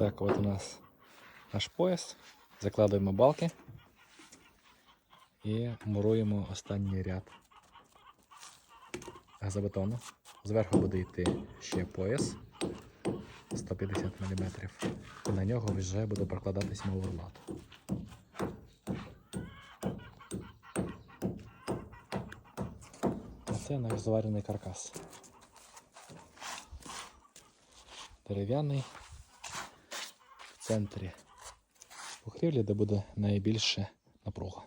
Так, от у нас наш пояс. Закладуємо балки і муруємо останній ряд газобетону. Зверху буде йти ще пояс 150 мм. І на нього вже буде прокладатись моверлат. Це наш зварений каркас. Дерев'яний центрі покрівлі, де буде найбільше напруга.